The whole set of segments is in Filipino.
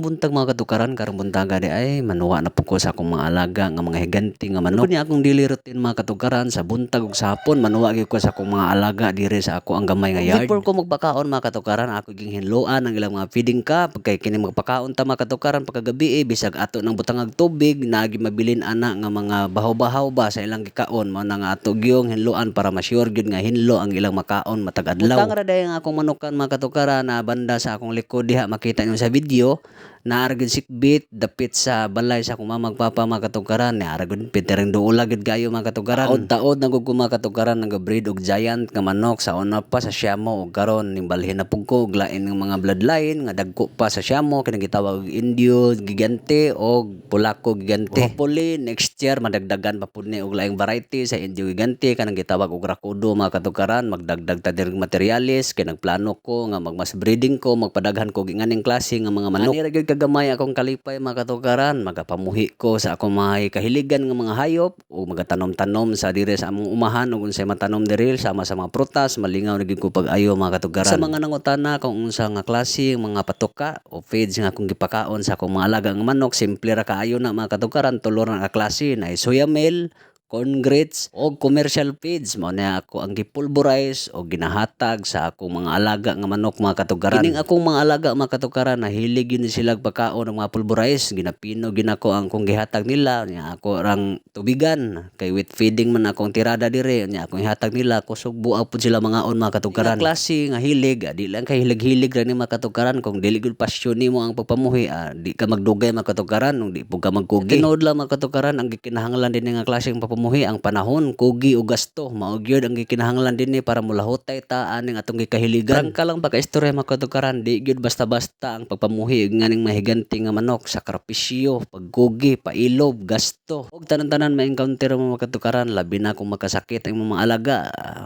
buntag mga katukaran karong buntaga di ay manuwa na po ko sa akong mga alaga nga mga higanti nga manok. Kunya akong daily routine mga katukaran sa buntag ug sa hapon manuwa gyud ko sa akong mga alaga dire sa ako ang gamay nga yard. Before ko magpakaon mga katukaran ako ging hinloan ang ilang mga feeding cup kay kini magpakaon ta mga katukaran pagkagabi eh, bisag ato ng butangag tubig nagi mabilin ana nga mga bahaw-bahaw ba sa ilang gikaon mo na nga ato gyung hinloan para ma-sure gyud nga hinlo ang ilang makaon matag adlaw. Butang ra nga akong manukan mga katukaran na banda sa akong likod diha makita niyo sa video na aragid sikbit dapit sa balay sa mama magpapa mga katugaran ni aragid pitereng duula gid gayo mga katugaran taod-taod nagug mga katugaran nag-breed og giant nga manok sa una pa sa Siamo ug karon. Ning balhin na pug ko lain ng mga bloodline nga dagko pa sa Siamo. Kini gitawag og Indio gigante og Polaco gigante. Hopefully next year madagdagan pa pud ni og laing variety sa Indio gigante. Kanang gitawag og Rakudo mga katugaran magdagdag ta direng materialis. Kay nagplano ko nga magmas breeding ko magpadaghan ko ginganing klase nga mga manok gyud kagamay akong kalipay mga katugaran magapamuhi ko sa akong mga kahiligan nga mga hayop o magatanom-tanom sa dire sa among umahan ug unsay matanom diri sama sa mga prutas. Malingaw na ko pag-ayo mga katugaran sa mga nangutana kung unsa nga klase mga patuka o feeds nga akong gipakaon sa akong mga alaga nga manok simple ra kaayo na mga katugaran tulo ra nga klase na soya meal corn grits o commercial feeds. Mo na ako ang gipulverize o ginahatag sa akong mga alaga nga manok mga katugaran kining akong mga alaga mga katugaran nahilig yun sila pagkaon ng mga pulverize ginapino ginako ang kong gihatag nila. Nya ako rang tubigan. Kay with feeding man akong tirada dire nya akong ihatag nila. Kusog buaw pud sila mga on mga katugaran nga klase nga hilig? Ah, di lang kay hilig-hilig ra ni mga katugaran kung dili gud pasyon nimo ang pagpamuhi ah, di ka magdugay mga katugaran di pud ka magkugi. Tinuod lang mga katugaran ang gikinahanglan din nga klaseng papamuhi ang panahon kugi ug gasto. Mao gyud ang gikinahanglan dinhi para mulahutay ta aning atong gikahiligan. Ka lang baka istorya mga katugaran di gyud basta-basta ang pagpamuhi ug nganing mahiganti nga manok sakripisyo pagkugi pailob gasto. Ug tanan-tanan ma-encounter mo mga katukaran labi na kung makasakit ang mga alaga.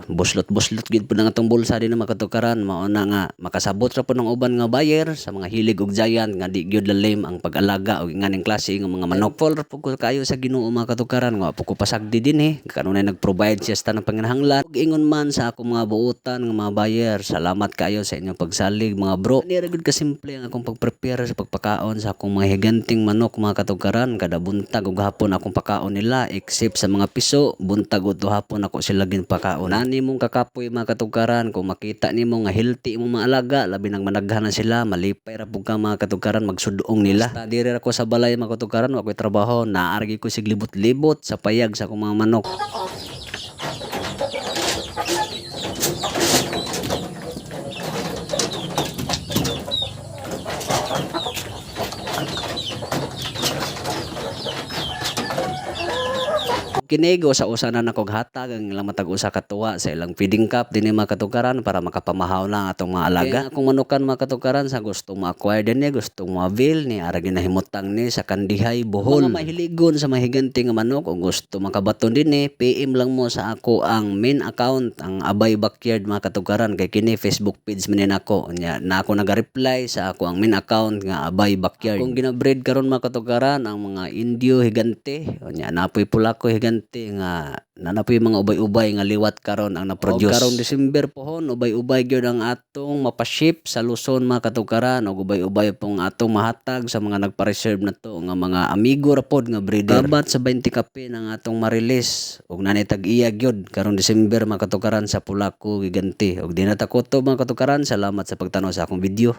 Buslot-buslot gid pud ang atong bulsa din mga katukaran mao na nga makasabot ra po ng uban nga buyer sa mga hilig ug giant nga di gyud lalim ang pag-alaga og nganing klase nga mga manok. Fall ra po kayo sa Ginoo mga katukaran nga po ko pasagdi din eh. Kanunay nag-provide siya sa tanang panginahanglan. Ug ingon man sa akong mga buutan nga mga buyer. Salamat kayo sa inyong pagsalig mga bro. Dira gud ka simple ang akong pag-prepare sa pagpakaon sa akong mga higanting manok mga katugaran kada buntag ug hapon akong pakaon nila except sa mga piso. Buntag ug hapon ako sila ginpakaon. Nani mong kakapoy mga katugaran kung makita nimo nga healthy imong mga alaga labi nang managhan na sila malipay ra pug ka mga katugaran magsudong nila. Basta diri ra ko sa balay mga katugaran wa ko'y trabaho. Naargi ko sig libot-libot sa payag sa akong mga manok kinego sa usa na nakog hatag ang ilang matag usa ka tuwa sa ilang feeding cup dinhi mga katukaran para makapamahaw na atong mga alaga. Kaya kung manukan mga katukaran sa gusto mo acquire dinhi gusto mo avail ni ara ginahimutang ni sa kandihay bohol. Mga mahiligon sa mahiganti nga manok kung gusto makabaton dinhi PM lang mo sa ako ang main account ang Abay Backyard mga katukaran kay kini Facebook page man ako nya na ako naga-reply sa ako ang main account nga Abay Backyard. Kung ginabreed karon mga katukaran ang mga Indio higante nya napoy pulako higante nga nanapoy mga ubay-ubay nga liwat karon ang na-produce. O karong December pohon ubay-ubay gyud ang atong mapaship sa Luzon mga katukaran ug ubay-ubay pong atong mahatag sa mga nagpa-reserve na to nga mga amigo ra pod nga breeder. Kabat sa 20 kape ng atong marilis ug nanay tag-iya gyud karong December mga katukaran sa Pulaco Giganti ug di na takoto mga katukaran salamat sa pagtanaw sa akong video.